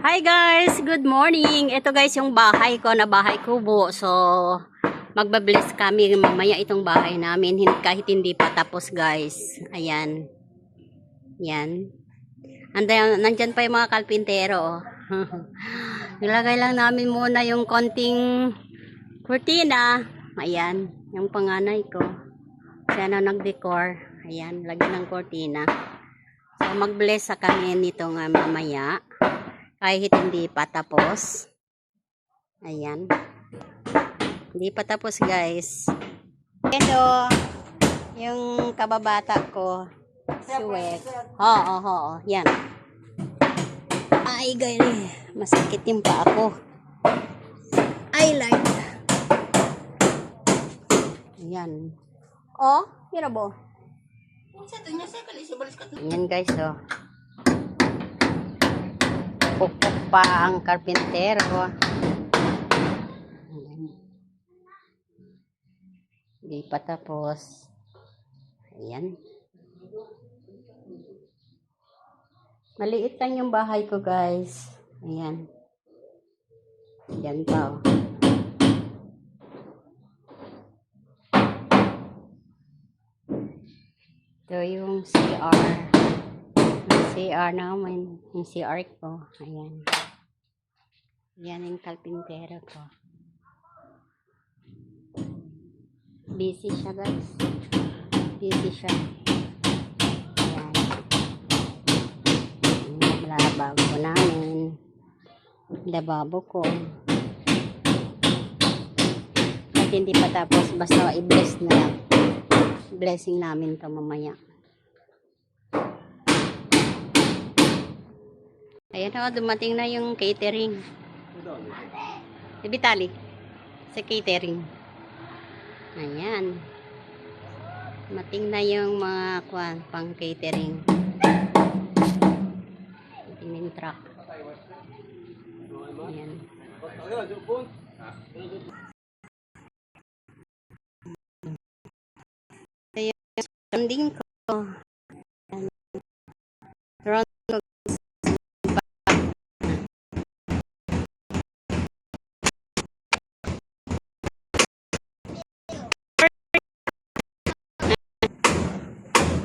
Hi guys! Good morning! Ito guys yung bahay ko na bahay kubo. So, magbabless kami mamaya itong bahay namin kahit hindi pa tapos guys. Ayan. Yan. Andan, nandyan pa yung mga kalpintero. Nilagay lang namin muna yung konting kurtina. Ayan. Yung panganay ko. Siya na nag-decor. Ayan. Lagyan ng kurtina. So, mag-bless sa kami nito nga mamaya. Kahit hindi pa tapos. Ayan. Hindi pa tapos, guys. Ito, yung kababata ko. Suwek. Oo, oo, oo. Yan. Ay, gali. Masakit yung pa ako. I like. Ayan. Oh, na bo. Ayan guys, oh. Pupuk pa ang karpintero. Hindi pa tapos. Ayan. Maliit lang yung bahay ko, guys. Ayan. Ayan pa, oh. Ito yung CR. CR namin. Yung CR ko. Ayan. Yan yung kalpintero ko. Busy siya guys. Busy siya. Ayan. Lababo ko namin. Lababo ko. At hindi pa tapos. Basta i-bless na lang. Blessing namin to mamaya. Ayan o, dumating na yung catering. Si Vitali. Sa catering. Ayan. Dumating na yung mga kwan, pang catering. Dumating na yung truck. Ayan. Ito yung landing ko.